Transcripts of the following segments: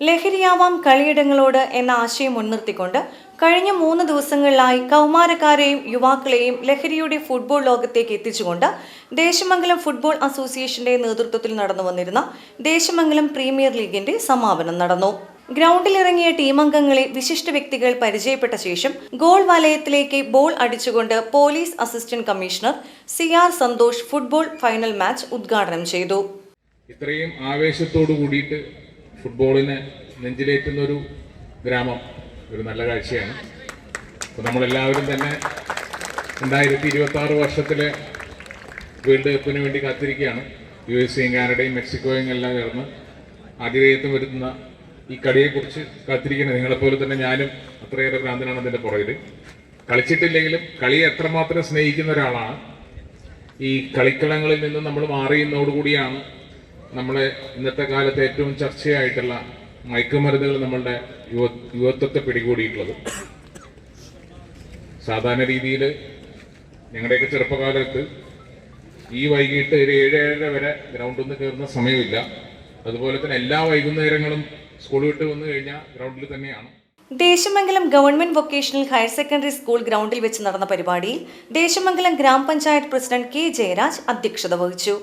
ലഹരിയാവാം കളിയിടങ്ങളോട് എന്ന ആശയം മുൻനിർത്തിക്കൊണ്ട് കഴിഞ്ഞ മൂന്ന് ദിവസങ്ങളിലായി കൗമാരക്കാരെയും യുവാക്കളെയും ലഹരിയുടെ ഫുട്ബോൾ ലോകത്തേക്ക് എത്തിച്ചുകൊണ്ട് ദേശമംഗലം ഫുട്ബോൾ അസോസിയേഷന്റെ നേതൃത്വത്തിൽ നടന്നു വന്നിരുന്ന ദേശമംഗലം പ്രീമിയർ ലീഗിന്റെ സമാപനം നടന്നു. ഗ്രൗണ്ടിലിറങ്ങിയ ടീമംഗങ്ങളെ വിശിഷ്ട വ്യക്തികൾ പരിചയപ്പെട്ട ശേഷം ഗോൾ വലയത്തിലേക്ക് ബോൾ അടിച്ചുകൊണ്ട് police assistant commissioner C R Santhosh football final match ഉദ്ഘാടനം ചെയ്തു. ഇത്രയും ആവേശത്തോടു കൂടിയിട്ട് ഫുട്ബോളിനെ നെഞ്ചിലേറ്റുന്ന ഒരു ഗ്രാമം ഒരു നല്ല കാഴ്ചയാണ്. അപ്പോൾ നമ്മളെല്ലാവരും തന്നെ രണ്ടായിരത്തി ഇരുപത്തി ആറ് വർഷത്തിലെ വേൾഡ് കപ്പിന് വേണ്ടി കാത്തിരിക്കുകയാണ്. യു എസ് എയും കാനഡയും മെക്സിക്കോയും എല്ലാം ചേർന്ന് ആതിഥേയത്വം വരുത്തുന്ന ഈ കളിയെക്കുറിച്ച് കാത്തിരിക്കുന്നത് നിങ്ങളെപ്പോലെ തന്നെ ഞാനും അത്രയേറെ ഭ്രാന്തനാണ് അതിന്റെ പുറകിൽ കളിച്ചിട്ടില്ലെങ്കിലും കളിയെ എത്രമാത്രം സ്നേഹിക്കുന്ന ഒരാളാണ്. ഈ കളിക്കളങ്ങളിൽ നിന്ന് നമ്മൾ മാറിയുന്നതോടുകൂടിയാണ് നമ്മളെ ഇന്നത്തെ കാലത്ത് ഏറ്റവും ചർച്ചയായിട്ടുള്ള മയക്കുമരുന്നുകൾ നമ്മളുടെ യുവ യുവത്വത്തെ പിടികൂടിയിട്ടുള്ളത്. സാധാരണ രീതിയിൽ ഞങ്ങളുടെയൊക്കെ ചെറുപ്പകാലത്ത് ഈ വൈകിട്ട് ഒരു ഏഴ് ഏഴര വരെ ഗ്രൗണ്ടിൽ നിന്ന് കയറുന്ന സമയമില്ല. അതുപോലെ തന്നെ എല്ലാ വൈകുന്നേരങ്ങളും സ്കൂൾ വിട്ട് വന്നു കഴിഞ്ഞാൽ ഗ്രൗണ്ടിൽ തന്നെയാണ്. Desamangalam government vocational higher secondary school ഗ്രൗണ്ടിൽ വെച്ച് നടന്ന പരിപാടിയിൽ ദേശമംഗലം ഗ്രാമപഞ്ചായത്ത് പ്രസിഡന്റ് കെ ജയരാജ് അധ്യക്ഷത വഹിച്ചു.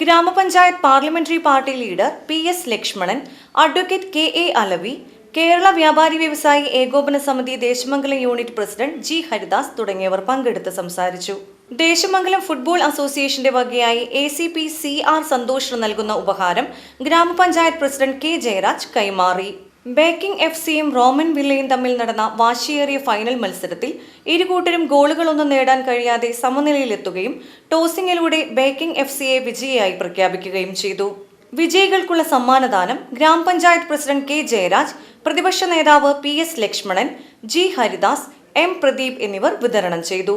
Grama panchayat parliamentary party leader P S Lakshmanan advocate K A Alavi Kerala വ്യാപാരി വ്യവസായി ഏകോപന സമിതി Desamangalam unit president G Haridas തുടങ്ങിയവർ പങ്കെടുത്ത് സംസാരിച്ചു. ദേശമംഗലം ഫുട്ബോൾ അസോസിയേഷന്റെ വകയായി A C P C R സന്തോഷിന് നൽകുന്ന ഉപഹാരം ഗ്രാമപഞ്ചായത്ത് പ്രസിഡന്റ് കെ ജയരാജ് കൈമാറി. ബേക്കിംഗ് എഫ് സിയും റോമൻ വില്ലയും തമ്മിൽ നടന്ന വാശിയേറിയ ഫൈനൽ മത്സരത്തിൽ ഇരുകൂട്ടരും ഗോളുകളൊന്നും നേടാൻ കഴിയാതെ സമനിലയിലെത്തുകയും ടോസിംഗിലൂടെ ബേക്കിംഗ് എഫ് സിയെ വിജയിയായി പ്രഖ്യാപിക്കുകയും ചെയ്തു. വിജയികൾക്കുള്ള സമ്മാനദാനം ഗ്രാമപഞ്ചായത്ത് പ്രസിഡന്റ് കെ ജയരാജ് പ്രതിപക്ഷ നേതാവ് P S Lakshmanan G Haridas M Pradeep എന്നിവർ വിതരണം ചെയ്തു.